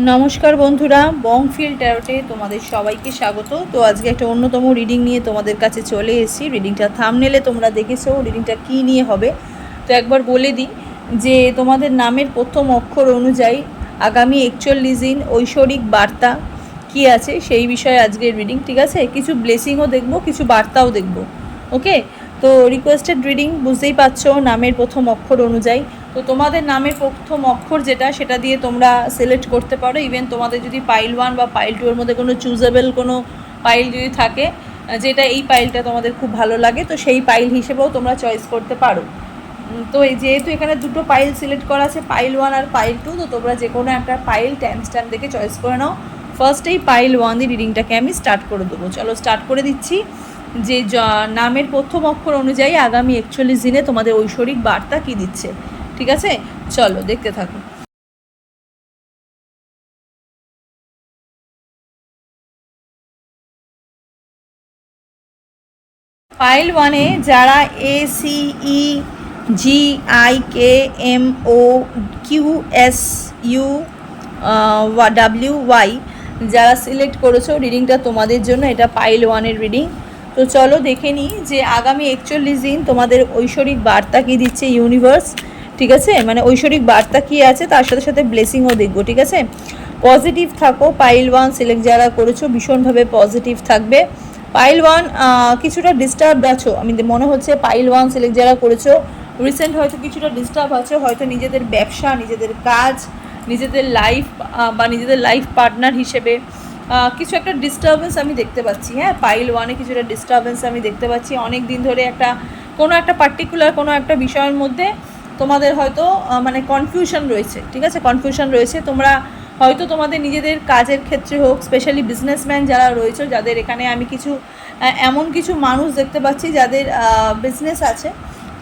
নমস্কার বন্ধুরা বংফিল ট্যারোটে তোমাদের সবাইকে স্বাগত। তো আজকে একটা অন্যতম রিডিং নিয়ে তোমাদের কাছে চলে এসেছি। রিডিংটা থামনেলে তোমরা দেখেছ রিডিংটা কী নিয়ে হবে? তো একবার বলে দিই যে, তোমাদের নামের প্রথম অক্ষর অনুযায়ী আগামী একচল্লিশ দিন ঐশ্বরিক বার্তা কি আছে সেই বিষয়ে আজকের রিডিং ঠিক আছে? কিছু ব্লেসিংও দেখব, কিছু বার্তাও দেখব ওকে তো রিকোয়েস্টেড রিডিং বুঝতেই পারছ নামের প্রথম অক্ষর অনুযায়ী তো তোমাদের নামের প্রথম অক্ষর যেটা, সেটা দিয়ে তোমরা সিলেক্ট করতে পারো। ইভেন তোমাদের যদি পাইল ওয়ান বা পাইল টু এর মধ্যে কোনো চুজেবল কোনো পাইল যদি থাকে, যেটা এই পাইলটা তোমাদের খুব ভালো লাগে, তো সেই পাইল হিসেবেও তোমরা চয়েস করতে পারো। তো এই যেহেতু এখানে দুটো পাইল সিলেক্ট করা আছে পাইল ওয়ান আর পাইল টু তো তোমরা যে কোনো একটা পাইল টাইম স্ট্যাম্প দেখে চয়েস করে নাও। ফার্স্টেই পাইল ওয়ান দিয়ে রিডিংটাকে আমি স্টার্ট করে দেবো। চলো স্টার্ট করে দিচ্ছি। যে নামের প্রথম অক্ষর অনুযায়ী আগামী একচল্লিশ দিনে তোমাদের ঐশ্বরিক বার্তা কি দিচ্ছে? ঠিক আছে? চলো, দেখতে থাকো। ফাইল ওয়ানে যারা A C E G I K M O Q S U W Y যারা সিলেক্ট করেছ রিডিংটা তোমাদের জন্য, এটা পাইল ওয়ানের রিডিং তো চলো দেখে নিই যে আগামী একচল্লিশ দিন তোমাদের ঐশ্বরিক বার্তা কী দিচ্ছে ইউনিভার্স ঠিক আছে? মানে ঐশ্বরিক বার্তা কী আছে? তার সাথে সাথে ব্লেসিংও দেখব, ঠিক আছে? পজিটিভ থাকো পাইল ওয়ান সিলেক্ট যারা করেছ, ভীষণভাবে পজিটিভ থাকবে। পাইল ওয়ান কিছুটা ডিস্টার্ব আছো আমি মনে হচ্ছে পাইল ওয়ান সিলেক্ট যারা করেছ রিসেন্ট হয়তো কিছুটা ডিস্টার্ব আছো, হয়তো নিজেদের ব্যবসা, নিজেদের কাজ, নিজেদের লাইফ বা নিজেদের লাইফ পার্টনার হিসেবে কিছু একটা ডিস্টারবেন্স আমি দেখতে পাচ্ছি হ্যাঁ? পাইল ওয়ানে কিছুটা ডিস্টারবেন্স আমি দেখতে পাচ্ছি। অনেক দিন ধরে একটা, কোনো একটা পার্টিকুলার কোনো একটা বিষয়ের মধ্যে তোমাদের হয়তো মানে কনফিউশন রয়েছে, ঠিক আছে? কনফিউশন রয়েছে। তোমরা হয়তো তোমাদের নিজেদের কাজের ক্ষেত্রে হোক স্পেশালি বিজনেসম্যান যারা রয়েছে, যাদের এখানে আমি কিছু এমন কিছু মানুষ দেখতে পাচ্ছি যাদের বিজনেস আছে,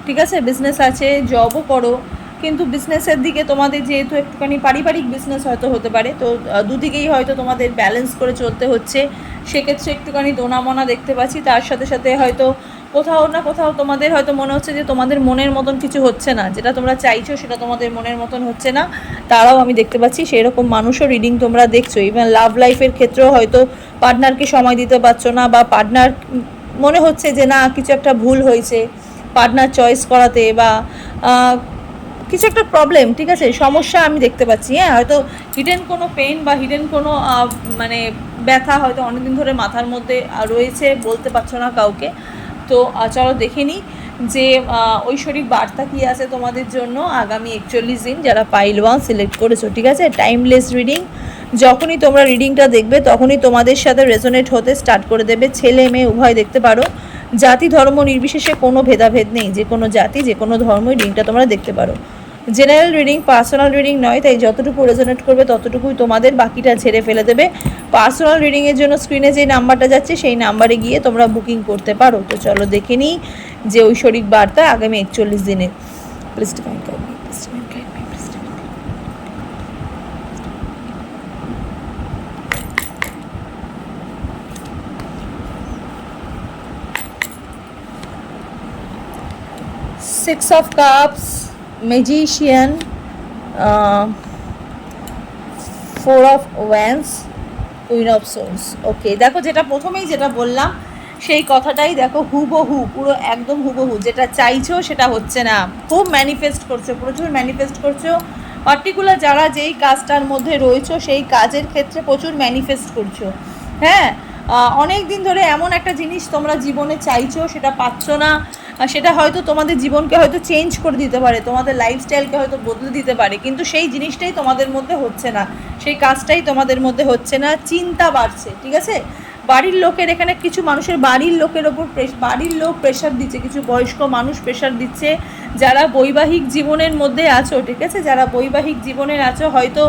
ঠিক আছে? বিজনেস আছে জবও করো, কিন্তু বিজনেসের দিকে তোমাদের যেহেতু একটুখানি পারিবারিক বিজনেস হয়তো হতে পারে, তো দুদিকেই হয়তো তোমাদের ব্যালেন্স করে চলতে হচ্ছে। সেক্ষেত্রে একটুখানি দোনামনা দেখতে পাচ্ছি। তার সাথে সাথে হয়তো কোথাও না কোথাও তোমাদের হয়তো মনে হচ্ছে যে তোমাদের মনের মতন কিছু হচ্ছে না। যেটা তোমরা চাইছো সেটা তোমাদের মনের মতন হচ্ছে না। তারাও আমি দেখতে পাচ্ছি সেই রকম মানুষও রিডিং তোমরা দেখছ। ইভেন লাভ লাইফের ক্ষেত্রেও হয়তো পার্টনারকে সময় দিতে পারছ না বা পার্টনার মনে হচ্ছে যে না, কিছু একটা ভুল হয়েছে। পার্টনার চয়েস করাতে বা কিছু একটা প্রবলেম ঠিক আছে? সমস্যা আমি দেখতে পাচ্ছি। হ্যাঁ হয়তো হিডেন কোনো পেন বা হিডেন কোনো মানে ব্যথা হয়তো অনেকদিন ধরে মাথার মধ্যে রয়েছে, বলতে পারছ না কাউকে। তো চলো দেখে নিই যে ঐশ্বরিক বার্তা কী আছে তোমাদের জন্য আগামী একচল্লিশ দিন যারা পাইল ওয়ান সিলেক্ট করেছ, ঠিক আছে? টাইমলেস রিডিং যখনই তোমরা রিডিংটা দেখবে, তখনই তোমাদের সাথে রেজোনেট হতে স্টার্ট করে দেবে ছেলে মেয়ে, উভয় দেখতে পারো। জাতি, ধর্ম, নির্বিশেষে কোনো ভেদাভেদ নেই, যে কোনো জাতি, যে কোনো ধর্মই রিডিংটা তোমরা দেখতে পারো। জেনারেল রিডিং পার্সোনাল রিডিং নয় তাই যতটুকু রেজোনেট করবে ততটুকুই তোমাদের বাকিটা ছেড়ে ফেলে দেবে। পার্সোনাল রিডিংয়ের জন্য স্ক্রিনে যে নাম্বারটা যাচ্ছে সেই নাম্বারে গিয়ে তোমরা বুকিং করতে পারো। তো চলো দেখে নিই যে ঐশ্বরিক বার্তা আগামী একচল্লিশ দিনে। Six of Cups, Uh, Four of Wands, queen of swords okay দেখো যেটা প্রথমেই যেটা বললাম সেই কথাটাই দেখো হুবহু পুরো একদম হুবহু। যেটা চাইছো সেটা হচ্ছে না। খুব ম্যানিফেস্ট করছ প্রচুর ম্যানিফেস্ট করছ। পার্টিকুলার যারা যেই কাজটার মধ্যে রয়েছো সেই কাজের ক্ষেত্রে প্রচুর ম্যানিফেস্ট করছ। হ্যাঁ অনেক দিন ধরে এমন একটা জিনিস তোমরা জীবনে চাইছো সেটা পাচ্ছ না। সেটা হয়তো তোমাদের জীবনকে হয়তো চেঞ্জ করে দিতে পারে, তোমাদের লাইফস্টাইলকে হয়তো বদলে দিতে পারে, কিন্তু সেই জিনিসটাই তোমাদের মধ্যে হচ্ছে না। সেই কাজটাই তোমাদের মধ্যে হচ্ছে না, চিন্তা বাড়ছে, ঠিক আছে? বাড়ির লোকের এখানে কিছু মানুষের বাড়ির লোকের ওপর বাড়ির লোক প্রেশার দিচ্ছে, কিছু বয়স্ক মানুষ প্রেশার দিচ্ছে, যারা বৈবাহিক জীবনের মধ্যে আছো, ঠিক আছে? যারা বৈবাহিক জীবনের আছো, হয়তো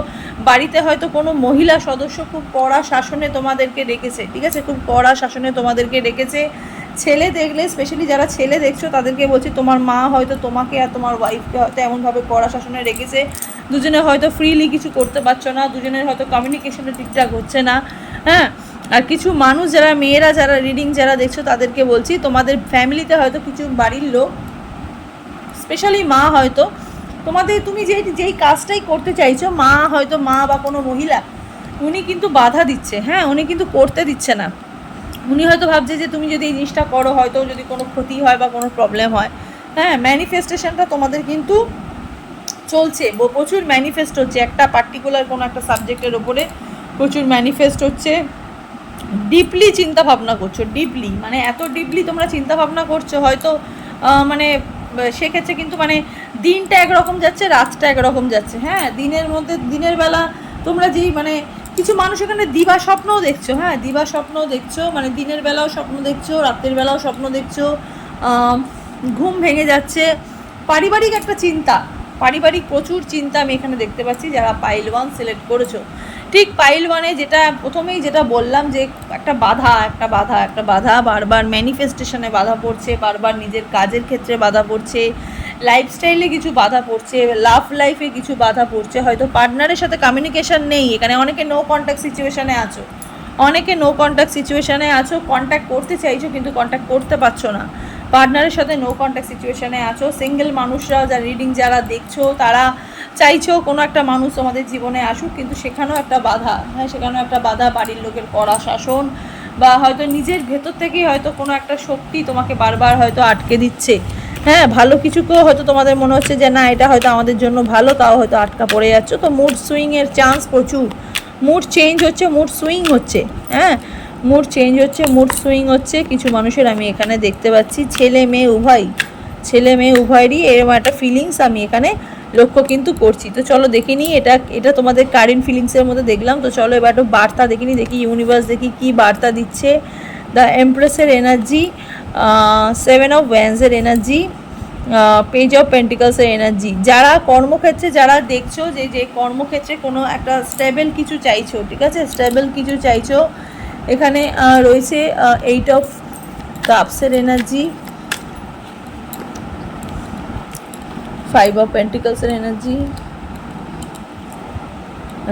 বাড়িতে হয়তো কোনো মহিলা সদস্য খুব কড়া শাসনে তোমাদেরকে রেখেছে ঠিক আছে? খুব কড়া শাসনে তোমাদেরকে রেখেছে ছেলে দেখলে স্পেশালি যারা ছেলে দেখছ, তাদেরকে বলছি, তোমার মা হয়তো তোমাকে আর তোমার ওয়াইফকে হয়তো এমনভাবে কড়া শাসনে রেখেছে। দুজনে হয়তো ফ্রিলি কিছু করতে পারছ না, দুজনের হয়তো কমিউনিকেশনটা ঠিকঠাক হচ্ছে না। হ্যাঁ? আর কিছু মানুষ যারা, মেয়েরা যারা রিডিং যারা দেখছ, তাদেরকে বলছি, তোমাদের ফ্যামিলিতে হয়তো কিছু বাড়ির লোক স্পেশালি মা হয়তো, তোমাদের তুমি যে, যেই কাজটাই করতে চাইছো, মা হয়তো মা বা কোনো মহিলা, উনি কিন্তু বাধা দিচ্ছে হ্যাঁ উনি কিন্তু করতে দিচ্ছে না। উনি হয়তো ভাবছে যে, তুমি যদি এই জিনিসটা করো, হয়তো যদি কোনো ক্ষতি হয় বা কোনো প্রবলেম হয় হ্যাঁ ম্যানিফেস্টেশনটা তোমাদের কিন্তু চলছে। প্রচুর ম্যানিফেস্ট হচ্ছে, একটা পার্টিকুলার কোনো একটা সাবজেক্টের ওপরে প্রচুর ম্যানিফেস্ট হচ্ছে। ডিপলি চিন্তা ভাবনা করছ ডিপলি মানে এত ডিপলি তোমরা চিন্তা ভাবনা করছ, হয়তো মানে সেক্ষেত্রে কিন্তু মানে দিনটা একরকম যাচ্ছে, রাতটা একরকম যাচ্ছে হ্যাঁ? দিনের মধ্যে, দিনের বেলা তোমরা যেই মানে কিছু মানুষ এখানে দিবা স্বপ্নও দেখছ হ্যাঁ? দিবা স্বপ্নও দেখছ মানে দিনের বেলাও স্বপ্ন দেখছ, রাতের বেলাও স্বপ্ন দেখছ ঘুম ভেঙে যাচ্ছে। পারিবারিক একটা চিন্তা, পারিবারিক প্রচুর চিন্তা আমি এখানে দেখতে পাচ্ছি, যারা পাইল ওয়ান সিলেক্ট করেছ। ঠিক পাইল মানে যেটা প্রথমেই যেটা বললাম যে একটা বাধা একটা বাধা একটা বাধা। বারবার ম্যানিফেস্টেশনে বাধা পড়ছে, বারবার নিজের কাজের ক্ষেত্রে বাধা পড়ছে লাইফস্টাইলে কিছু বাধা পড়ছে লাভ লাইফে কিছু বাধা পড়ছে। হয়তো পার্টনারের সাথে কমিউনিকেশন নেই, এখানে অনেকে নো কন্ট্যাক্ট সিচুয়েশানে আছো। অনেকে নো কন্ট্যাক্ট সিচুয়েশানে আছো কন্ট্যাক্ট করতে চাইছো কিন্তু কন্ট্যাক্ট করতে পারছ না। পার্টনারের সাথে নো কন্ট্যাক্ট সিচুয়েশানে আছো সিঙ্গেল মানুষরা, যারা রিডিং যারা দেখছ, তারা চাইছো কোনো একটা মানুষ তোমাদের জীবনে আসুক, কিন্তু সেখানেও একটা বাধা। হ্যাঁ সেখানেও একটা বাধা বাড়ির লোকের কড়া শাসন, বা হয়তো নিজের ভেতর থেকেই হয়তো কোনো একটা শক্তি তোমাকে বারবার হয়তো আটকে দিচ্ছে। হ্যাঁ ভালো কিছুকেও হয়তো তোমাদের মনে হচ্ছে যে, না, এটা হয়তো আমাদের জন্য ভালো, তাও হয়তো আটকা পড়ে যাচ্ছ। তো মুড সুইংয়ের চান্স প্রচুর। মুড চেঞ্জ হচ্ছে মুড সুইং হচ্ছে। হ্যাঁ মুড চেঞ্জ হচ্ছে মুড সুইং হচ্ছে। কিছু মানুষের আমি এখানে দেখতে পাচ্ছি। ছেলে মেয়ে উভয় ছেলে মেয়ে উভয়েরই এরকম একটা ফিলিংস আমি এখানে লক্ষ্য কিন্তু করছি। তো চলো দেখে নিই এটা এটা তোমাদের কারেন্ট ফিলিংসের মধ্যে দেখলাম। তো চলো এবার একটু বার্তা দেখে নিই, দেখি ইউনিভার্স দেখি কি বার্তা দিচ্ছে। দ্য এমপ্রেসের এনার্জি সেভেন অফ ওয়ান্সের এনার্জি পেজ অফ পেন্টিকালসের এনার্জি যারা কর্মক্ষেত্রে, যারা দেখছ যে যে কর্মক্ষেত্রে কোনো একটা স্টেবল কিছু চাইছো, ঠিক আছে? স্টেবল কিছু চাইছো, এখানে রয়েছে এইট অফ কাপসের এনার্জি ফাইভ অফ পেন্টিকালসের এনার্জি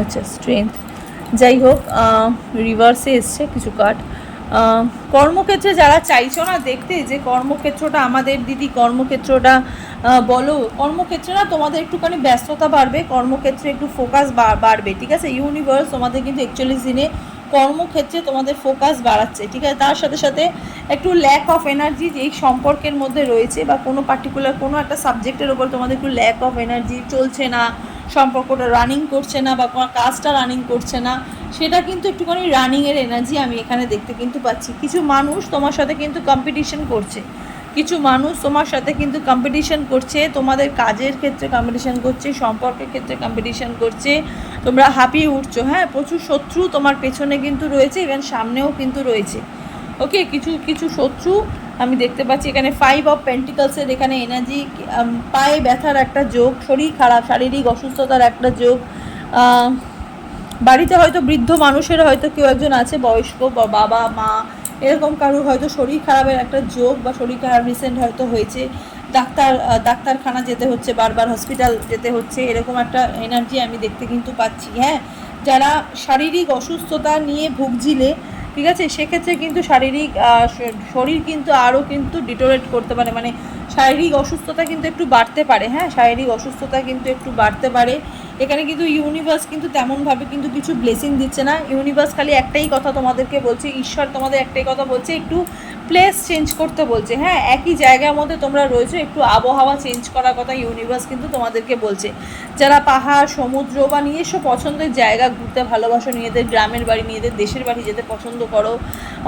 আচ্ছা স্ট্রেংথ যাই হোক রিভার্সে এসছে কিছু কার্ড কর্মক্ষেত্রে যারা চাইছো না দেখতে, যে কর্মক্ষেত্রটা আমাদের দিদি কর্মক্ষেত্রটা বলো, কর্মক্ষেত্রে না তোমাদের একটুখানি ব্যস্ততা বাড়বে, কর্মক্ষেত্রে একটু ফোকাস বাড়বে, ঠিক আছে? ইউনিভার্স তোমাদের কিন্তু একচল্লিশ দিনে কর্মক্ষেত্রে তোমাদের ফোকাস বাড়াচ্ছে, ঠিক আছে? তার সাথে সাথে একটু ল্যাক অফ এনার্জি যেই সম্পর্কের মধ্যে রয়েছে বা কোনো পার্টিকুলার কোনো একটা সাবজেক্টের ওপর তোমাদের একটু ল্যাক অফ এনার্জি চলছে না, সম্পর্কটা রানিং করছে না বা কোনো কাজটা রানিং করছে না, সেটা কিন্তু একটুখানি রানিংয়ের এনার্জি আমি এখানে দেখতে কিন্তু পাচ্ছি। কিছু মানুষ তোমার সাথে কিন্তু কম্পিটিশন করছে। কিছু মানুষ তোমার সাথে কিন্তু কম্পিটিশন করছে, তোমাদের কাজের ক্ষেত্রে কম্পিটিশন করছে, সম্পর্কের ক্ষেত্রে কম্পিটিশন করছে, তোমরা হাঁপিয়ে উঠছো হ্যাঁ? প্রচুর শত্রু তোমার পেছনে কিন্তু রয়েছে ইভেন সামনেও কিন্তু রয়েছে। ওকে কিছু কিছু শত্রু, আমি দেখতে পাচ্ছি এখানে ফাইভ অফ পেন্টিকালসের এখানে এনার্জি পায়ে ব্যথার একটা যোগ, শরীর খারাপ, শারীরিক অসুস্থতার একটা যোগ বাড়িতে হয়তো বৃদ্ধ মানুষের হয়তো কেউ একজন আছে, বয়স্ক বাবা, মা এরকম কারোর হয়তো শরীর খারাপের একটা যোগ বা শরীর খারাপ রিসেন্ট হয়তো হয়েছে। ডাক্তার ডাক্তারখানা যেতে হচ্ছে, বারবার হসপিটাল যেতে হচ্ছে, এরকম একটা এনার্জি আমি দেখতে কিন্তু পাচ্ছি হ্যাঁ। যারা শারীরিক অসুস্থতা নিয়ে ভুগছিলে, ঠিক আছে, সেক্ষেত্রে কিন্তু শারীরিক শরীর কিন্তু আরও কিন্তু ডিটোরেট করতে পারে। মানে শারীরিক অসুস্থতা কিন্তু একটু বাড়তে পারে হ্যাঁ শারীরিক অসুস্থতা কিন্তু একটু বাড়তে পারে। এখানে কিন্তু ইউনিভার্স কিন্তু তেমনভাবে কিন্তু কিছু ব্লেসিং দিচ্ছে না। ইউনিভার্স খালি একটাই কথা তোমাদেরকে বলছে, ঈশ্বর তোমাদের একটাই কথা বলছে, একটু প্লেস চেঞ্জ করতে বলছে। হ্যাঁ একই জায়গার মধ্যে তোমরা রয়েছো, একটু আবহাওয়া চেঞ্জ করার কথা ইউনিভার্স কিন্তু তোমাদেরকে বলছে। যারা পাহাড়, সমুদ্র বা নিজস্ব পছন্দের জায়গা ঘুরতে ভালোবাসো, নিজেদের গ্রামের বাড়ি, নিজেদের দেশের বাড়ি যেতে পছন্দ করো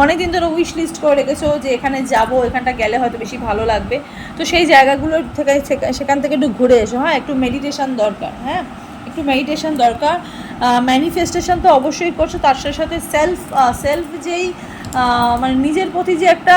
অনেক দিন ধরে উইশ লিস্ট করে রেখেছো যে এখানে যাব, এখানটা গেলে হয়তো বেশি ভালো লাগবে। তো সেই জায়গাগুলোর থেকে, সেখান থেকে একটু ঘুরে এসো। হ্যাঁ একটু মেডিটেশন দরকার। হ্যাঁ একটু মেডিটেশন দরকার। ম্যানিফেস্টেশন তো অবশ্যই করছ, তার সাথে সাথে সেলফ সেলফ যেই মানে নিজের প্রতি যে একটা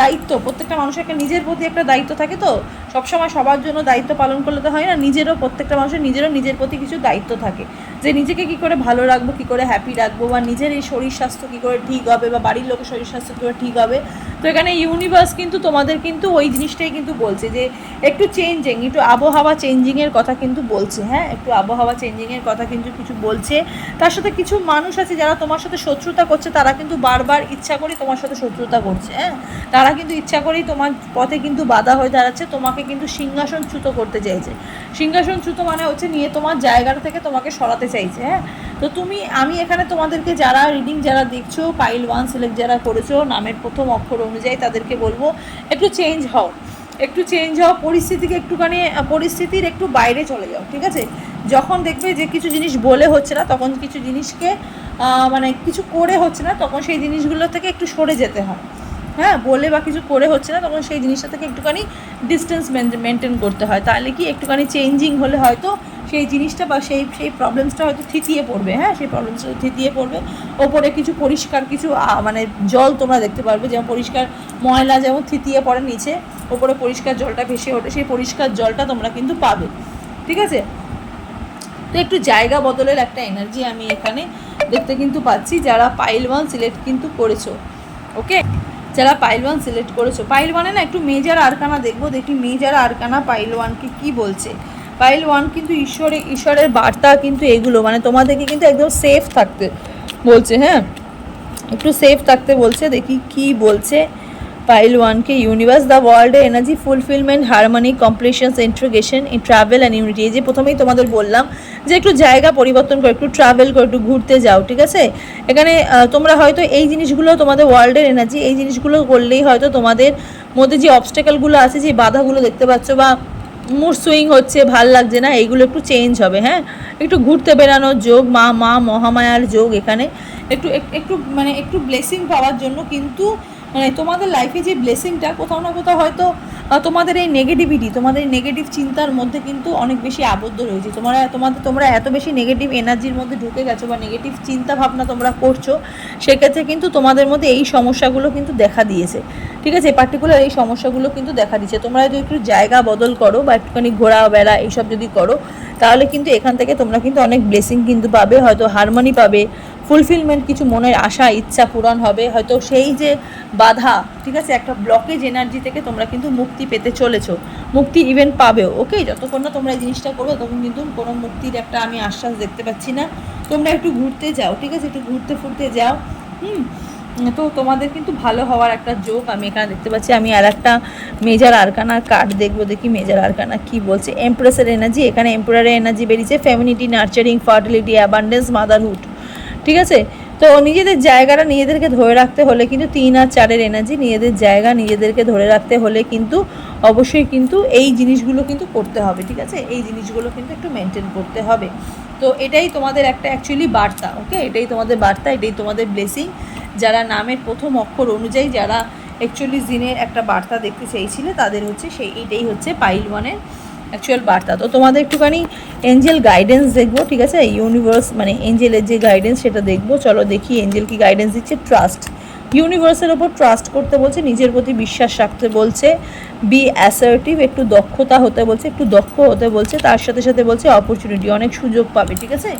দায়িত্ব, প্রত্যেকটা মানুষের একটা নিজের প্রতি একটা দায়িত্ব থাকে তো? সবসময় সবার জন্য দায়িত্ব পালন করলে তো হয় না, নিজেরও প্রত্যেকটা মানুষের নিজেরও নিজের প্রতি কিছু দায়িত্ব থাকে। যে নিজেকে কি করে ভালো রাখব, কি করে হ্যাপি রাখব, বা নিজের এই শরীর স্বাস্থ্য কী করে ঠিক হবে, বা বাড়ির লোকের শরীর স্বাস্থ্য কী করে ঠিক হবে তো এখানে ইউনিভার্স কিন্তু তোমাদের কিন্তু ওই জিনিসটাই কিন্তু বলছে যে একটু চেঞ্জিং একটু আবহাওয়া চেঞ্জিংয়ের কথা কিন্তু বলছে হ্যাঁ? একটু আবহাওয়া চেঞ্জিংয়ের কথা কিন্তু কিছু বলছে। তার সাথে কিছু মানুষ আছে যারা তোমার সাথে শত্রুতা করছে, তারা কিন্তু বারবার ইচ্ছা করে তোমার সাথে শত্রুতা করছে হ্যাঁ? তারা কিন্তু ইচ্ছা করেই তোমার পথে কিন্তু বাধা হয়ে দাঁড়াচ্ছে, তোমাকে কিন্তু সিংহাসনচ্যুত করতে চাইছে। সিংহাসনচ্যুত মানে হচ্ছে নিয়ে তোমার জায়গাটা থেকে তোমাকে সরাতে চাইছে হ্যাঁ? তো তুমি, আমি এখানে তোমাদেরকে যারা রিডিং যারা দেখছ পাইল ওয়ান সিলেক্ট যারা করেছ, নামের প্রথম অক্ষর অনুযায়ী তাদেরকে বলব, একটু চেঞ্জ হও। একটু চেঞ্জ হও, পরিস্থিতিকে একটুখানি পরিস্থিতির একটু বাইরে চলে যাও, ঠিক আছে? যখন দেখবে যে কিছু জিনিস বলে হচ্ছে না, তখন কিছু জিনিসকে মানে কিছু করে হচ্ছে না, তখন সেই জিনিসগুলো থেকে একটু সরে যেতে হয়। হ্যাঁ বলে বা কিছু করে হচ্ছে না, তখন সেই জিনিসটা থেকে একটুখানি ডিস্টেন্স মেনটেন করতে হয়। তাহলে কি একটুখানি চেঞ্জিং হলে হয়তো সেই জিনিসটা বা সেই সেই প্রবলেমসটা হয়তো থিতিয়ে পড়বে হ্যাঁ সেই প্রবলেমসটা থিতিয়ে পড়বে। ওপরে কিছু পরিষ্কার, কিছু মানে জল তোমরা দেখতে পারবে, যেমন পরিষ্কার ময়লা যেমন থিতিয়ে পড়ে নিচে, ওপরে পরিষ্কার জলটা ভেসে ওঠে, সেই পরিষ্কার জলটা তোমরা কিন্তু পাবে। ঠিক আছে? তো একটু জায়গা বদলের একটা এনার্জি আমি এখানে দেখতে কিন্তু পাচ্ছি, যারা পাইল ওয়ান সিলেক্ট কিন্তু করেছ। ওকে যারা পাইল ওয়ান সিলেক্ট করেছ। পাইল ওয়ানে না একটু মেজার আরকানা দেখব, দেখি মেজার আরকানা পাইল ওয়ানকে কি বলছে। পাইল ওয়ান কিন্তু ঈশ্বরের ঈশ্বরের বার্তা কিন্তু এগুলো মানে তোমাদেরকে কিন্তু একদম সেফ থাকতে বলছে হ্যাঁ? একটু সেফ থাকতে বলছে, দেখি কি বলছে। পাইল ওয়ানকে universe, the world energy fulfilment, harmony completions integration in travel and unity, এই যে প্রথমেই তোমাদের বললাম যে একটু জায়গা পরিবর্তন করো, একটু ট্রাভেল করো, একটু ঘুরতে যাও, ঠিক আছে? এখানে তোমরা হয়তো এই জিনিসগুলো তোমাদের ওয়ার্ল্ডের এনার্জি, এই জিনিসগুলো করলেই হয়তো তোমাদের মধ্যে যে অবস্টেকেলগুলো আছে, যে বাধাগুলো দেখতে পাচ্ছ বা মুড সুইং হচ্ছে, ভালো লাগছে না, এইগুলো একটু চেঞ্জ হবে হ্যাঁ? একটু ঘুরতে বেড়ানোর যোগ, মা মা, মহামায়ার যোগ এখানে, একটু এক- একটু মানে একটু ব্লেসিং পাওয়ার জন্য কিন্তু মানে তোমাদের লাইফে যে ব্লেসিংটা কোথাও না কোথাও হয়তো তোমাদের এই নেগেটিভিটি তোমাদের নেগেটিভ চিন্তার মধ্যে কিন্তু অনেক বেশি আবদ্ধ রয়েছে। তোমরা, তোমাদের, তোমরা এত বেশি নেগেটিভ এনার্জির মধ্যে ঢুকে গেছো বা নেগেটিভ চিন্তা ভাবনা তোমরা করছ, সেক্ষেত্রে কিন্তু তোমাদের মধ্যে এই সমস্যাগুলো কিন্তু দেখা দিয়েছে। ঠিক আছে? পার্টিকুলার এই সমস্যাগুলো কিন্তু দেখা দিচ্ছে তোমরা যদি একটু জায়গা বদল করো বা একটুখানি ঘোরা বেড়া এইসব যদি করো, তাহলে কিন্তু এখান থেকে তোমরা কিন্তু অনেক ব্লেসিং কিন্তু পাবে, হয়তো হারমোনি পাবে ফুলফিলমেন্ট কিছু মনের আশা, ইচ্ছা পূরণ হবে। হয়তো সেই যে বাধা, ঠিক আছে? একটা ব্লকেজ এনার্জি থেকে তোমরা কিন্তু মুক্তি পেতে চলেছো। মুক্তি ইভেন পাবেও ওকে যতক্ষণ না তোমরা এই জিনিসটা করবে তখন কিন্তু কোনো মুক্তির একটা আমি আশ্বাস দেখতে পাচ্ছি না। তোমরা একটু ঘুরতে যাও, ঠিক আছে? একটু ঘুরতে ফুরতে যাও, হুম? তো তোমাদের কিন্তু ভালো হওয়ার একটা যোগ আমি এখানে দেখতে পাচ্ছি। আমি আর একটা মেজার আরকানার কার্ড দেখব, দেখি মেজার আরকানা কি বলছে। এমপ্রেসের এনার্জি এখানে এমপ্রারের এনার্জি বেরিয়েছে। ফ্যামিলিটি নার্চারিং ফার্টিলিটি অ্যাবান্ডেন্স মাদারহুড ঠিক আছে? তো নিজেদের জায়গাটা নিজেদেরকে ধরে রাখতে হলে কিন্তু তিন আর চারের এনার্জি নিজেদের জায়গা নিজেদেরকে ধরে রাখতে হলে কিন্তু অবশ্যই কিন্তু এই জিনিসগুলো কিন্তু করতে হবে, ঠিক আছে? এই জিনিসগুলো কিন্তু একটু মেনটেন করতে হবে। তো এটাই তোমাদের একটা অ্যাকচুয়ালি বার্তা ওকে এটাই তোমাদের বার্তা, এটাই তোমাদের ব্লেসিং যারা নামের প্রথম অক্ষর অনুযায়ী যারা অ্যাকচুয়ালি দিনের একটা বার্তা দেখতে চেয়েছিলে, তাদের হচ্ছে সেই এইটাই হচ্ছে পাইল ওয়ানের অ্যাকচুয়াল বার্তা। তো তোমাদের একটুখানি এঞ্জেল গাইডেন্স দেখব, ঠিক আছে? ইউনিভার্স মানে এঞ্জেলের যে গাইডেন্স সেটা দেখব। চলো দেখি এঞ্জেল কি গাইডেন্স দিচ্ছে ট্রাস্ট ইউনিভার্সের ওপর ট্রাস্ট করতে বলছে, নিজের প্রতি বিশ্বাস রাখতে বলছে বি অ্যাসার্টিভ একটু দক্ষতা হতে বলছে, একটু দক্ষ হতে বলছে, তার সাথে সাথে বলছে অপরচুনিটি অনেক সুযোগ পাবে, ঠিক আছে?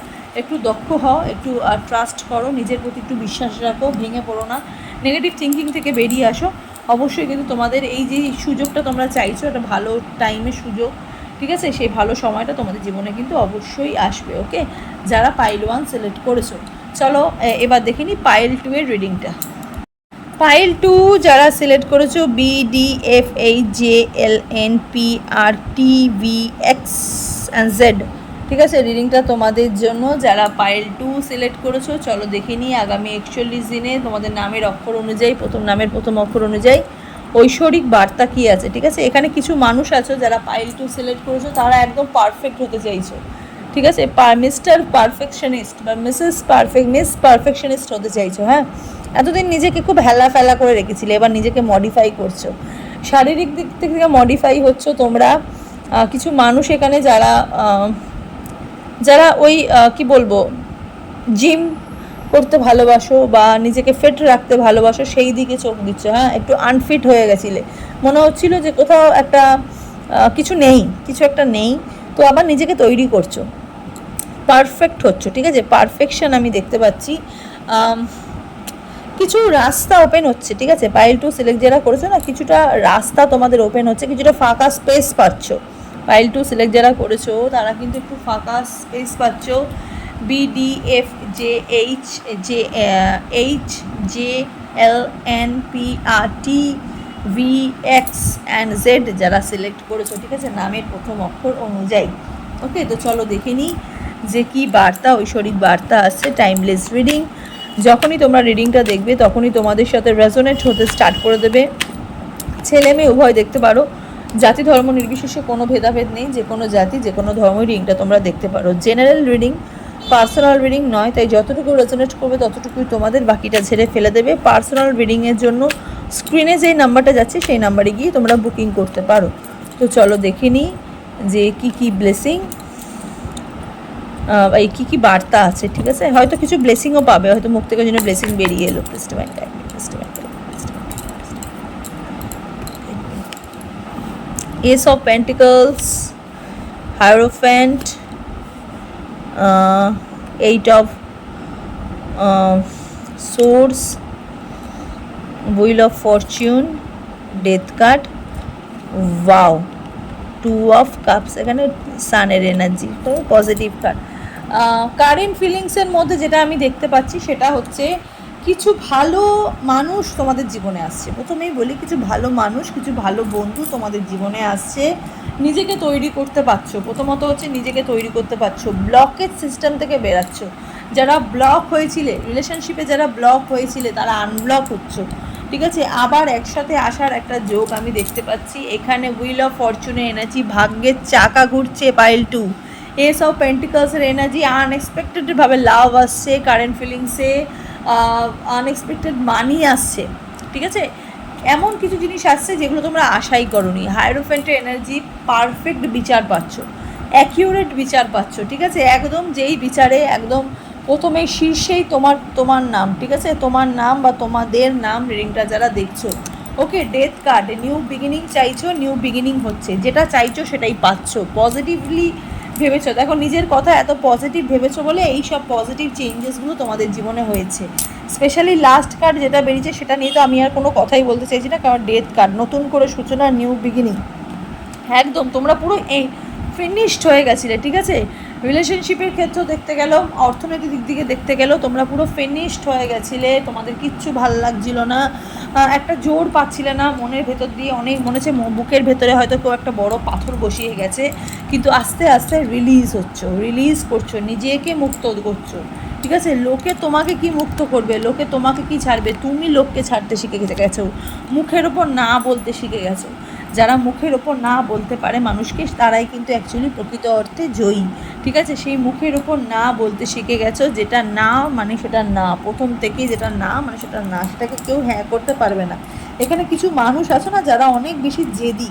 একটু দক্ষ হও, একটু ট্রাস্ট করো, নিজের প্রতি একটু বিশ্বাস রাখো, ভেঙে পড়ো না। নেগেটিভ থিঙ্কিং থেকে বেরিয়ে আসো। অবশ্যই কিন্তু তোমাদের এই যে সুযোগটা তোমরা চাইছো, একটা ভালো টাইমের সুযোগ ঠিক আছে? সেই ভালো সময়টা তোমাদের জীবনে কিন্তু অবশ্যই আসবে, ওকে? যারা পাইল ওয়ান সিলেক্ট করেছ, চলো এবার দেখে নিই পাইল টু এর রিডিংটা পাইল টু যারা সিলেক্ট করেছ B D F H J L N P R T V X and Z ঠিক আছে? রিডিংটা তোমাদের জন্য, যারা পাইল টু সিলেক্ট করেছ, চলো দেখে নিই আগামী একচল্লিশ দিনে তোমাদের নামের অক্ষর অনুযায়ী, প্রথম নামের প্রথম অক্ষর অনুযায়ী ঐশ্বরিক বার্তা কি আছে, ঠিক আছে? এখানে কিছু মানুষ আছো যারা পাইল টু সিলেক্ট করেছ, তারা একদম পারফেক্ট হতে চাইছো, ঠিক আছে? মিস্টার পারফেকশনিস্ট বা মিসেস পারফেক্ট মিস পারফেকশনিস্ট হতে চাইছো হ্যাঁ? এতদিন নিজেকে খুব হেলা ফেলা করে রেখেছিলে, এবার নিজেকে মডিফাই করছ। শারীরিক দিক থেকে মডিফাই হচ্ছে তোমরা। কিছু মানুষ এখানে যারা যারা ওই কি বলব জিম করতে ভালোবাসো বা নিজেকে ফিট রাখতে ভালোবাসো, সেই দিকে চোখ দিচ্ছ। হ্যাঁ একটু আনফিট হয়ে গেছিলে। মনে হচ্ছিল যে কোথাও একটা কিছু নেই, কিছু একটা নেই, তো আবার নিজেকে তৈরি করছ। পারফেক্ট হচ্ছ, ঠিক আছে? পারফেকশন আমি দেখতে পাচ্ছি। কিছু রাস্তা ওপেন হচ্ছে, ঠিক আছে? পাইল টু সিলেক্ট যারা করেছ না, কিছুটা রাস্তা তোমাদের ওপেন হচ্ছে, কিছুটা ফাঁকা স্পেস পাচ্ছ। পাইল টু সিলেক্ট যারা করেছ, তারা কিন্তু একটু ফাঁকা স্পেস পাচ্ছ। BDF J H J H J L N P R T V X and Z যারা সিলেক্ট করেছ, ঠিক আছে? নামের প্রথম অক্ষর অনুযায়ী। ওকে তো চলো দেখে নিই যে কি বার্তা, ঐশ্বরিক বার্তা আসছে টাইমলেস রিডিং যখনই তোমরা রিডিংটা দেখবে, তখনই তোমাদের সাথে রেজোনেট হতে স্টার্ট করে দেবে। ছেলে মেয়ে, উভয় দেখতে পারো। জাতি, ধর্ম, নির্বিশেষে কোনো ভেদাভেদ নেই যে কোনো জাতি যে কোনো ধর্ম রিডিংটা তোমরা দেখতে পারো। জেনারেল রিডিং পার্সোনাল রিডিং নয়, তাই যতটুকু রেজোনেট করবে ততটুকুই তোমাদের বাকিটা ঝেড়ে ফেলে দেবে। পার্সোনাল রিডিংয়ের জন্য স্ক্রিনে যেই নাম্বারটা যাচ্ছে, সেই নাম্বারে গিয়ে তোমরা বুকিং করতে পারো। তো চলো দেখে নিই যে কি কি ব্লেসিং এই কী কী বার্তা আছে, ঠিক আছে? হয়তো কিছু ব্লেসিংও পাবে, হয়তো মুখ থেকে জন্য ব্লেসিং বেরিয়ে এলো। Festival time festival ace of pentacles hierophant eight of swords wheel of fortune death card wow two of cups এখানে সানের এনার্জি পজিটিভ কার্ড কারেন্ট ফিলিংসের মধ্যে যেটা আমি দেখতে পাচ্ছি সেটা হচ্ছে কিছু ভালো মানুষ তোমাদের জীবনে আসছে। প্রথমেই বলি কিছু ভালো মানুষ, কিছু ভালো বন্ধু তোমাদের জীবনে আসছে। নিজেকে তৈরি করতে পারছ। প্রথমত হচ্ছে নিজেকে তৈরি করতে পারছ। ব্লকেজ সিস্টেম থেকে বেরাচ্ছ। যারা ব্লক হয়েছিলে রিলেশনশিপে যারা ব্লক হয়েছিলে, তারা আনব্লক হচ্ছে। ঠিক আছে? আবার একসাথে আসার একটা যোগ আমি দেখতে পাচ্ছি। এখানে হুইল অফ ফরচুনের এনার্জি ভাগ্যের চাকা ঘুরছে পাইল টু এস অফ পেন্টিকালসের এনার্জি আনএক্সপেক্টেডভাবে লাভ আসছে কারেন্ট ফিলিংসে আনএক্সপেক্টেড মানি আসছে। ঠিক আছে? এমন কিছু জিনিস আসছে যেগুলো তোমরা আশাই করনি। হায়ারোফেন্টের এনার্জি পারফেক্ট বিচার পাচ্ছ। অ্যাকিউরেট বিচার পাচ্ছ, ঠিক আছে? একদম যেই বিচারে, একদম প্রথমে শীর্ষেই তোমার তোমার নাম, ঠিক আছে? তোমার নাম বা তোমাদের নাম রিডিংটা যারা দেখছ। Okay death card new beginning চাইছো নিউ বিগিনিং হচ্ছে। যেটা চাইছো সেটাই পাচ্ছ। পজিটিভলি ভেবেছো? দেখো, নিজের কথা এত পজিটিভ ভেবেছো বলে এই সব পজিটিভ চেঞ্জেসগুলো তোমাদের জীবনে হয়েছে। স্পেশালি লাস্ট কার্ড যেটা বেরিয়েছে সেটা নিয়ে তো আমি আর কোনো কথাই বলতে চাইছি না, কারণ ডেথ কার্ড নতুন করে সূচনা নিউ বিগিনিং একদম, তোমরা পুরো এই ফিনিশড হয়ে গেছিলে, ঠিক আছে? রিলেশনশিপের ক্ষেত্রেও দেখতে গেলেও অর্থনৈতিক দিক থেকে দেখতে গেলেও তোমরা পুরো ফিনিশড হয়ে গেছিলে, তোমাদের কিচ্ছু ভালো লাগছিল না। একটা জোর পাচ্ছিলে না মনের ভেতর দিয়ে, অনেক মনে হচ্ছে বুকের ভেতরে হয়তো কেউ একটা বড় পাথর বসিয়ে গেছে, কিন্তু আস্তে আস্তে রিলিজ হচ্ছ রিলিজ করছ, নিজেকে মুক্ত করছ। ঠিক আছে? লোকে তোমাকে কি মুক্ত করবে? লোকে তোমাকে কি ছাড়বে? তুমি লোককে ছাড়তে শিখে গেছো। মুখের ওপর না বলতে শিখে গেছো। যারা মুখের ওপর না বলতে পারে মানুষকে, তারাই কিন্তু অ্যাকচুয়ালি প্রকৃত অর্থে জয়ী। ঠিক আছে? সেই মুখের ওপর না বলতে শিখে গেছো, যেটা না মানে সেটা না। প্রথম থেকেই যেটা না মানে সেটা না। সেটাকে কেউ হ্যাঁ করতে পারবে না। এখানে কিছু মানুষ আছে না, যারা অনেক বেশি জেদি।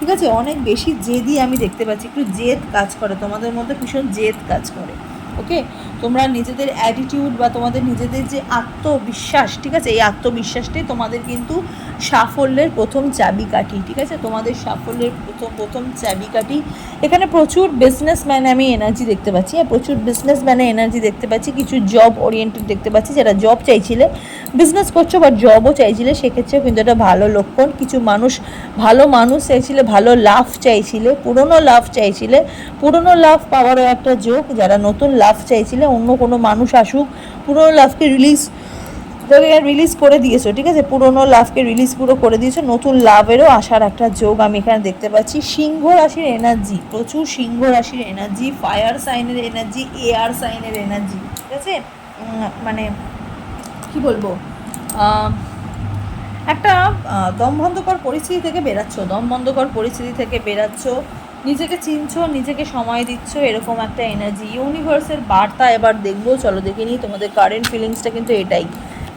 ঠিক আছে? অনেক বেশি জেদি আমি দেখতে পাচ্ছি। একটু জেদ কাজ করে। তোমাদের মধ্যে ভীষণ জেদ কাজ করে। ওকে তোমরা নিজেদের অ্যাটিটিউড বা তোমাদের নিজেদের যে আত্মবিশ্বাস, ঠিক আছে? এই আত্মবিশ্বাসটাই তোমাদের কিন্তু সাফল্যের প্রথম চাবিকাঠি, ঠিক আছে? তোমাদের সাফল্যের প্রথম প্রথম চাবিকাঠি। এখানে প্রচুর বিজনেসম্যান আমি এনার্জি দেখতে পাচ্ছি। হ্যাঁ প্রচুর বিজনেসম্যানের এনার্জি দেখতে পাচ্ছি। কিছু জব ওরিয়েন্টেড দেখতে পাচ্ছি। যারা জব চাইছিলে বিজনেস করছ বা জবও চাইছিলে, সেক্ষেত্রেও কিন্তু একটা ভালো লক্ষণ। কিছু মানুষ, ভালো মানুষ চাইছিলে, ভালো লাভ চাইছিলে, পুরনো লাভ চাইছিলে। পুরনো লাভ পাওয়ারও একটা যোগ। যারা নতুন লাভ চাইছিলে অন্য কোনো মানুষ আসুক। পুরনো লাভকে রিলিজ রিলিজ করে দিয়েছ, ঠিক আছে? পুরনো লাভকে রিলিজ পুরো করে দিয়েছ। নতুন লাভেরও আসার একটা যোগ আমি এখানে দেখতে পাচ্ছি। সিংহ রাশির এনার্জি প্রচুর সিংহ রাশির এনার্জি ফায়ার সাইনের এনার্জি এয়ার সাইনের এনার্জি ঠিক আছে? মানে কি বলব? একটা দমবন্ধকর পরিস্থিতি থেকে বেরাচ্ছ, দমবন্ধকর পরিস্থিতি থেকে বেরাচ্ছ। নিজেকে চিনছো, নিজেকে সময় দিচ্ছ, এরকম একটা এনার্জি ইউনিভার্সের বার্তা এবার দেখব। চলো দেখে নিই তোমাদের কারেন্ট ফিলিংসটা কিন্তু এটাই।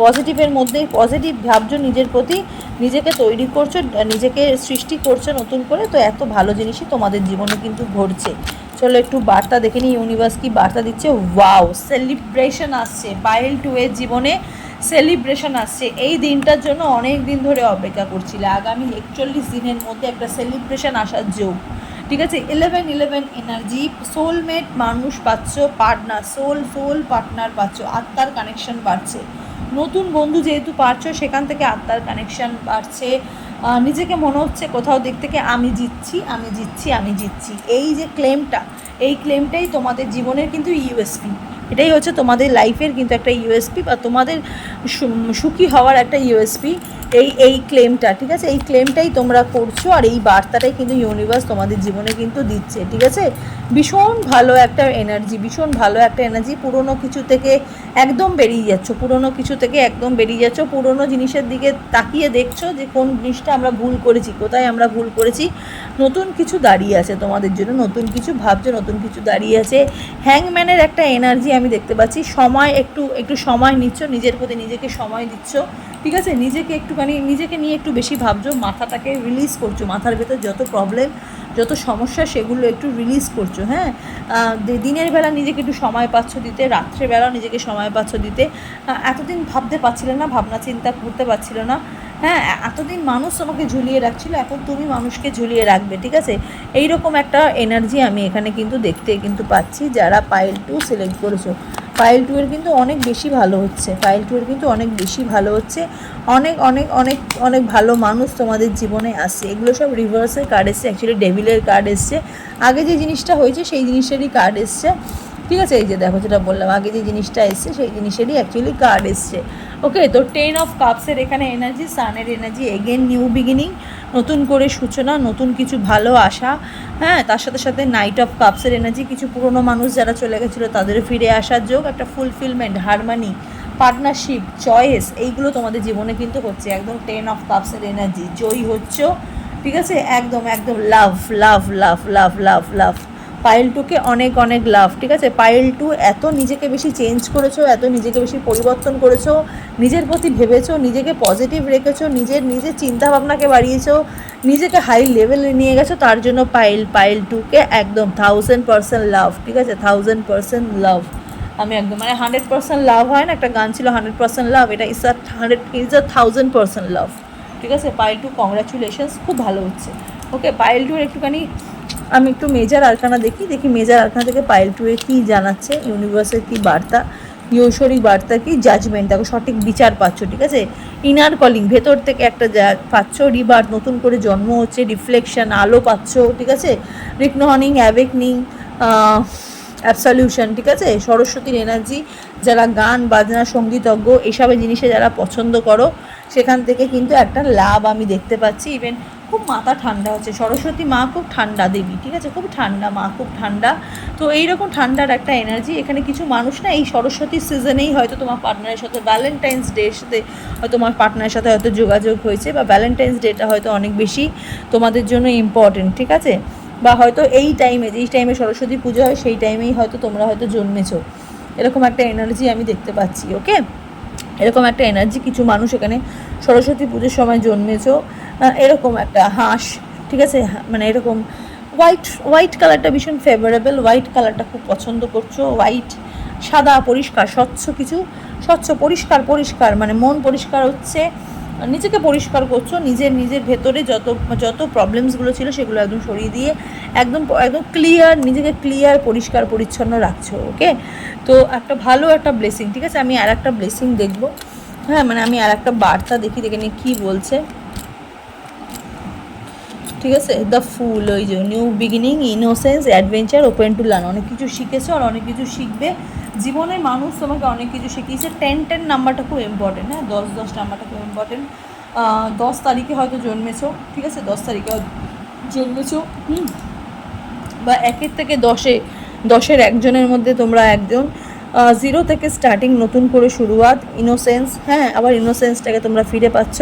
পজিটিভের মধ্যেই পজিটিভ ভাবছ নিজের প্রতি, নিজেকে তৈরি করছ, নিজেকে সৃষ্টি করছ নতুন করে, তো এত ভালো জিনিসই তোমাদের জীবনে কিন্তু ঘটছে। চলো একটু বার্তা দেখে নিই ইউনিভার্স কি বার্তা দিচ্ছে? ওয়াও সেলিব্রেশন আসছে। পায়েল টু এর জীবনে সেলিব্রেশন আসছে। এই দিনটার জন্য অনেক দিন ধরে অপেক্ষা করছিলে। আগামী একচল্লিশ দিনের মধ্যে একটা সেলিব্রেশন আসার যোগ। ঠিক আছে? ইলেভেন ইলেভেন এনার্জি সোলমেট মানুষ পাচ্ছ পার্টনার সোল সোল পার্টনার পাচ্ছ, আত্মার কানেকশন বাড়ছে। নতুন বন্ধু যেহেতু পারছ সেখান থেকে আত্মার কানেকশন বাড়ছে। নিজেকে মনে হচ্ছে কোথাও দিক থেকে আমি জিতছি আমি জিতছি আমি জিতছি। এই যে ক্লেমটা এই ক্লেমটাই তোমাদের জীবনের কিন্তু ইউএসপি এটাই হচ্ছে তোমাদের লাইফের কিন্তু একটা ইউএসপি বা তোমাদের সুখী হওয়ার একটা ইউএসপি এই এই ক্লেমটা ঠিক আছে? এই ক্লেমটাই তোমরা করছ আর এই বার্তাটাই কিন্তু ইউনিভার্স তোমাদের জীবনে কিন্তু দিচ্ছে, ঠিক আছে? ভীষণ ভালো একটা এনার্জি ভীষণ ভালো একটা এনার্জি পুরনো কিছু থেকে একদম বেরিয়ে যাচ্ছ, পুরনো কিছু থেকে একদম বেরিয়ে যাচ্ছ, পুরনো জিনিসের দিকে তাকিয়ে দেখছ যে কোন জিনিসটা আমরা ভুল করেছি, কোথায় আমরা ভুল করেছি। নতুন কিছু দাঁড়িয়ে আছে তোমাদের জন্য, নতুন কিছু ভাবছ, নতুন কিছু দাঁড়িয়ে আছে। হ্যাংম্যানের একটা এনার্জি আমি দেখতে পাচ্ছি, সময় একটু একটু সময় নিচ্ছ, নিজের প্রতি নিজেকে সময় দিচ্ছ। ঠিক আছে? নিজেকে একটুখানি, নিজেকে নিয়ে একটু বেশি ভাবছ, মাথাটাকে রিলিজ করছ, মাথার ভেতর যত প্রবলেম যত সমস্যা সেগুলো একটু রিলিজ করছ হ্যাঁ? দিনের বেলা নিজেকে একটু সময় পাচ্ছ দিতে রাত্রেবেলাও নিজেকে সময় পাচ্ছ দিতে। এতদিন ভাবতে পারছিলে না, ভাবনা চিন্তা করতে পারছিল না হ্যাঁ? এতদিন মানুষ তোমাকে ঝুলিয়ে রাখছিল, এখন তুমি মানুষকে ঝুলিয়ে রাখবে, ঠিক আছে? এই রকম একটা এনার্জি আমি এখানে কিন্তু দেখতে কিন্তু পাচ্ছি, যারা পাইল টু সিলেক্ট করেছ। ফাইল টু এর কিন্তু অনেক বেশি ভালো হচ্ছে। ফাইল টু এর কিন্তু অনেক বেশি ভালো হচ্ছে। অনেক অনেক অনেক অনেক ভালো মানুষ তোমাদের জীবনে আসছে এগুলো সব রিভার্সের কার্ড এসছে অ্যাকচুয়ালি ডেভিলের কার্ড এসছে। আগে যে জিনিসটা হয়েছে, সেই জিনিসেরই কার্ড এসছে। ঠিক আছে? এই যে দেখো যেটা বললাম, আগে যে জিনিসটা এসছে, সেই জিনিসেরই অ্যাকচুয়ালি কার্ড এসছে। ওকে তো টেন অফ কাপসের এখানে এনার্জি সানের এনার্জি এগেন নিউ বিগিনিং নতুন করে সূচনা, নতুন কিছু ভালো আশা হ্যাঁ তার সাথে সাথে নাইট অফ কাপসের এনার্জি কিছু পুরনো মানুষ যারা চলে গেছিল তাদের ফিরে আসার যোগ, একটা ফুলফিলমেন্ট হারমানি পার্টনারশিপ চয়েস এইগুলো তোমাদের জীবনে কিন্তু হচ্ছে, একদম টেন অফ কাপসের এনার্জি জয়ী হচ্ছ, ঠিক আছে? একদম একদম লাভ লাভ লাভ লাভ লাভ লাভ পাইল টুকে অনেক অনেক লাভ ঠিক আছে? পাইল টু এত নিজেকে বেশি চেঞ্জ করেছ, এত নিজেকে বেশি পরিবর্তন করেছ, নিজের প্রতি ভেবেছো, নিজেকে পজিটিভ রেখেছো, নিজের নিজের চিন্তাভাবনাকে বাড়িয়েছো, নিজেকে হাই লেভেলে নিয়ে গেছো, তার জন্য পাইল পাইল টুকে একদম থাউজেন্ড পার্সেন্ট লাভ ঠিক আছে? থাউজেন্ড পার্সেন্ট লাভ আমি একদম মানে হান্ড্রেড পার্সেন্ট লাভ হয় না? একটা গান ছিল হান্ড্রেড পার্সেন্ট লাভ এটা is a hundred is a thousand percent love ঠিক আছে? পাইল টু কংগ্রাচুলেশনস খুব ভালো হচ্ছে। ওকে পাইল টুর একটুখানি আমি একটু মেজার আরখানা দেখি দেখি মেজার আরখানা থেকে পাইল টু এ কী জানাচ্ছে ইউনিভার্সের কী বার্তা, ঐশ্বরিক বার্তা কি জাজমেন্ট দেখো সঠিক বিচার পাচ্ছ, ঠিক আছে? ইনার কলিং ভেতর থেকে একটা পাচ্ছ রিবার্থ নতুন করে জন্ম হচ্ছে রিফ্লেকশন আলো পাচ্ছ, ঠিক আছে? রিকনহনিং অ্যাওয়েকনিং অ্যাবসলিউশন ঠিক আছে? সরস্বতীর এনার্জি যারা গান, বাজনা সঙ্গীতজ্ঞ এসবের জিনিসে যারা পছন্দ করো, সেখান থেকে কিন্তু একটা লাভ আমি দেখতে পাচ্ছি। ইভেন খুব মাথা ঠান্ডা হচ্ছে। সরস্বতী মা খুব ঠান্ডা দেবী, ঠিক আছে? খুব ঠান্ডা মা, খুব ঠান্ডা। তো এইরকম ঠান্ডার একটা এনার্জি এখানে কিছু মানুষ না এই সরস্বতীর সিজনেই হয়তো তোমার পার্টনারের সাথে ভ্যালেন্টাইন্স ডের সাথে তোমার পার্টনারের সাথে হয়তো যোগাযোগ হয়েছে বা ভ্যালেন্টাইন্স ডেটা হয়তো অনেক বেশি তোমাদের জন্য ইম্পর্টেন্ট ঠিক আছে? বা হয়তো এই টাইমে যেই টাইমে সরস্বতী পুজো হয়, সেই টাইমেই হয়তো তোমরা হয়তো জন্মেছো। এরকম একটা এনার্জি আমি দেখতে পাচ্ছি ওকে এরকম একটা এনার্জি কিছু মানুষ এখানে সরস্বতী পুজোর সময় জন্মেছো। এরকম একটা হাঁস, ঠিক আছে? মানে এরকম হোয়াইট হোয়াইট কালারটা ভীষণ ফেভারেবল হোয়াইট কালারটা খুব পছন্দ করছ হোয়াইট সাদা, পরিষ্কার, স্বচ্ছ কিছু, স্বচ্ছ, পরিষ্কার পরিষ্কার মানে মন পরিষ্কার হচ্ছে। নিজেকে পরিষ্কার করছ, নিজের নিজের ভেতরে যত যত প্রবলেমসগুলো ছিল সেগুলো একদম সরিয়ে দিয়ে একদম একদম ক্লিয়ার নিজেকে ক্লিয়ার পরিষ্কার, পরিচ্ছন্ন রাখছো ওকে তো একটা ভালো একটা ব্লেসিং ঠিক আছে? আমি আর একটা ব্লেসিং দেখব। হ্যাঁ মানে আমি আর একটা বার্তা দেখি, দেখে নিই কী বলছে। ঠিক আছে? দ্য ফুল ওই যে new beginning innocence adventure open to learn অনেক কিছু শিখেছো, আর অনেক কিছু শিখবে। জীবনে মানুষ তোমাকে অনেক কিছু শিখিয়েছে। টেন টেন নাম্বারটা খুব ইম্পর্টেন্ট হ্যাঁ? দশ দশ নাম্বারটা খুব ইম্পর্টেন্ট দশ তারিখে হয়তো জন্মেছো, ঠিক আছে? দশ তারিখে হয়তো জন্মেছো, হুম? বা একের থেকে দশে, দশের একজনের মধ্যে তোমরা একজন। জিরো থেকে স্টার্টিং নতুন করে শুরুয়াত ইনোসেন্স হ্যাঁ? আবার ইনোসেন্সটাকে তোমরা ফিরে পাচ্ছ।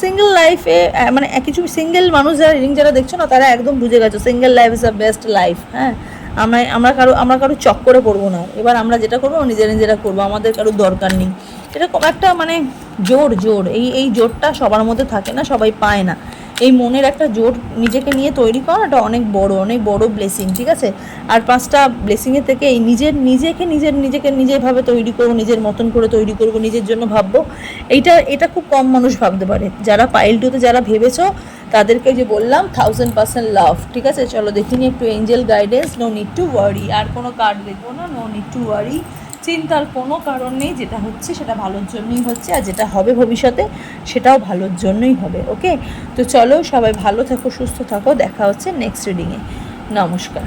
সিঙ্গেল লাইফে মানে কিছু সিঙ্গেল মানুষ যারা রিডিং যারা দেখছ না, তারা একদম বুঝে গেছো single life is a best life হ্যাঁ? আমরা আমরা কারও আমরা কারও চক্করে পড়ব না। এবার আমরা যেটা করব নিজেরা নিজেরা করব। আমাদের কারও দরকার নেই। এরকম একটা মানে জোর জোর। এই এই জোরটা সবার মধ্যে থাকে না, সবাই পায় না। এই মনের একটা জোর নিজেকে নিয়ে তৈরি করাটা অনেক বড় অনেক বড় ব্লেসিং ঠিক আছে? আর পাঁচটা ব্লেসিংয়ের থেকে এই নিজের, নিজেকে নিজের, নিজেকে নিজেরভাবে তৈরি করব, নিজের মতন করে তৈরি করব, নিজের জন্য ভাববো। এইটা, এটা খুব কম মানুষ ভাবতে পারে। যারা পাইল টুতে যারা ভেবেছো তাদেরকে যে বললাম থাউজেন্ড পার্সেন্ট লাভ ঠিক আছে? চলো দেখিনি একটু angel guidance no need to worry আর কোনো কার্ড দেখব না নো নিড টু ওয়ারি চিন্তার কোনো কারণ নেই, যেটা হচ্ছে সেটা ভালোর জন্যই হচ্ছে, আর যেটা হবে ভবিষ্যতে সেটাও ভালোর জন্যই হবে ওকে তো চলো সবাই ভালো থাকো, সুস্থ থাকো, দেখা হচ্ছে নেক্সট রিডিংয়ে নমস্কার।